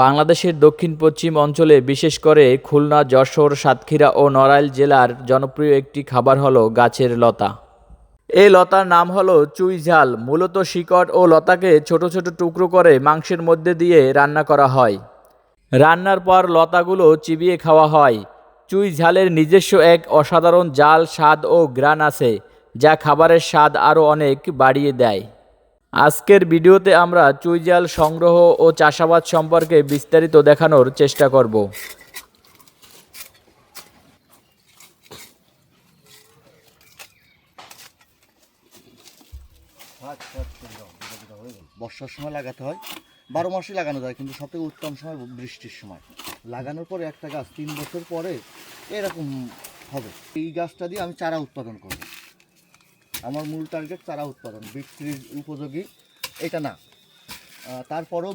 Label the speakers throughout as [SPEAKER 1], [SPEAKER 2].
[SPEAKER 1] বাংলাদেশের দক্ষিণ পশ্চিম অঞ্চলে, বিশেষ করে খুলনা, যশোর, সাতক্ষীরা ও নড়াইল জেলার জনপ্রিয় একটি খাবার হলো গাছের লতা। এই লতার নাম হলো চুই ঝাল। মূলত শিকড় ও লতাকে ছোট ছোট টুকরো করে মাংসের মধ্যে দিয়ে রান্না করা হয়। রান্নার পর লতাগুলো চিবিয়ে খাওয়া হয়। চুই ঝালের নিজস্ব এক অসাধারণ জাল, স্বাদ ও গ্রান আছে, যা খাবারের স্বাদ আরও অনেক বাড়িয়ে দেয়। আজকের ভিডিওতে আমরা চুইজাল সংগ্রহ ও চাষাবাদ সম্পর্কে বিস্তারিত দেখানোর চেষ্টা করব।
[SPEAKER 2] বর্ষার সময় লাগাতে হয়। বারো মাসে লাগানো যায়, কিন্তু সবথেকে উত্তম সময় বৃষ্টির সময়। লাগানোর পরে একটা গাছ তিন বছর পরে এরকম হবে। এই গাছটা দিয়ে আমি চারা উৎপাদন করব। আমার মূল টার্গেট চারা উৎপাদন বিক্রির উপযোগী এটা না। তারপরেও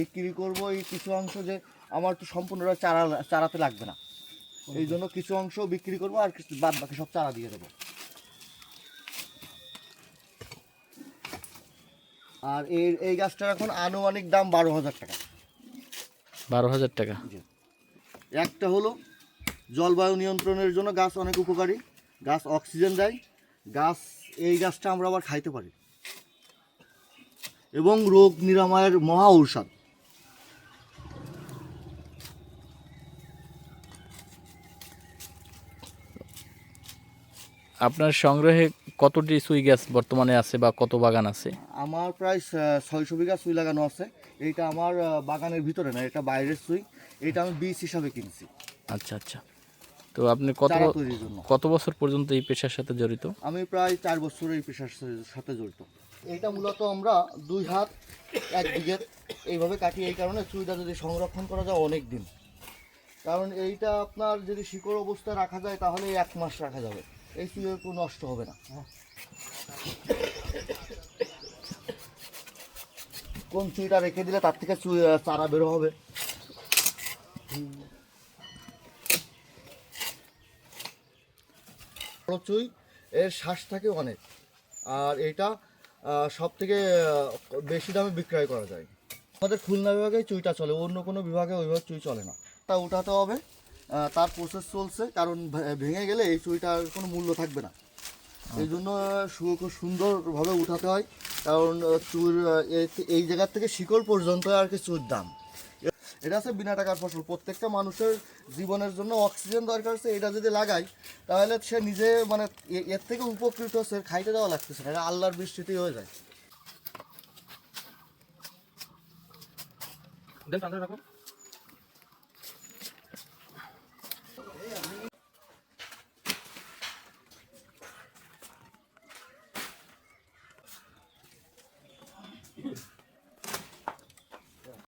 [SPEAKER 2] বিক্রি করব এই কিছু অংশ যে আমার তো সম্পূর্ণটা চারা চারাতে লাগবে না। এই জন্য কিছু অংশ বিক্রি করব আর কিছু বাদ বাকি সব চারা দিয়ে দেবো। আর এই এই গাছটার এখন আনুমানিক দাম বারো হাজার টাকা।
[SPEAKER 1] বারো হাজার টাকা?
[SPEAKER 2] একটা হলো জলবায়ু নিয়ন্ত্রণের জন্য গাছ অনেক উপকারী। গাছ অক্সিজেন দেয় গাছ এই গাছটা আমরা আবার খাইতে পারি। এবং রোগ নিরাময়ের মহা ঔষধ।
[SPEAKER 1] আপনার সংগ্রহে কতটি সুই গাছ বর্তমানে আছে বা কত বাগান আছে?
[SPEAKER 2] আমার প্রায় ছয়শো বিঘা সুই লাগানো আছে। এইটা আমার বাগানের ভিতরে না এটা বাইরের সুই। এটা আমি বীজ হিসাবে কিনছি।
[SPEAKER 1] আচ্ছা আচ্ছা। তো আপনি কত কত বছর পর্যন্ত এই পেশার সাথে জড়িত?
[SPEAKER 2] আমি প্রায় চার বছর এই পেশার সাথে জড়িত। এইটা মূলত আমরা দুই হাত এক দিকের এইভাবে কাটি এই কারণে চুইটা যদি সংরক্ষণ করা যায় অনেক দিন। কারণ এইটা আপনার যদি শিকড় অবস্থায় রাখা যায় তাহলে এক মাস রাখা যাবে। এই চুইয়ে কোনো নষ্ট হবে না। কোন চুইটা রেখে দিলে তার থেকে চুই চারা বেরো হবে। বড় চুই এর শ্বাস থাকে অনেক। আর এটা সব থেকে বেশি দামে বিক্রয় করা যায়। আমাদের খুলনা বিভাগে চুইটা চলে অন্য কোনো বিভাগে ওইভাবে চুই চলে না। তা উঠাতে হবে তার প্রসেস চলছে কারণ ভেঙে গেলে এই চুইটার কোনো মূল্য থাকবে না। এই জন্য খুব সুন্দরভাবে উঠাতে হয় কারণ চুর এই- এই জায়গার থেকে শিকড় পর্যন্ত আর কি চুর দাম। এটা আছে বিনা টাকার ফসল। প্রত্যেকটা মানুষের জীবনের জন্য অক্সিজেন দরকার হচ্ছে, এটা যদি লাগাই, তাহলে সে নিজে মানে এর থেকে উপকৃত হচ্ছে, খাইতে দেওয়া লাগতেছে না, এটা আল্লাহর বৃষ্টিতেই হয়ে যায়।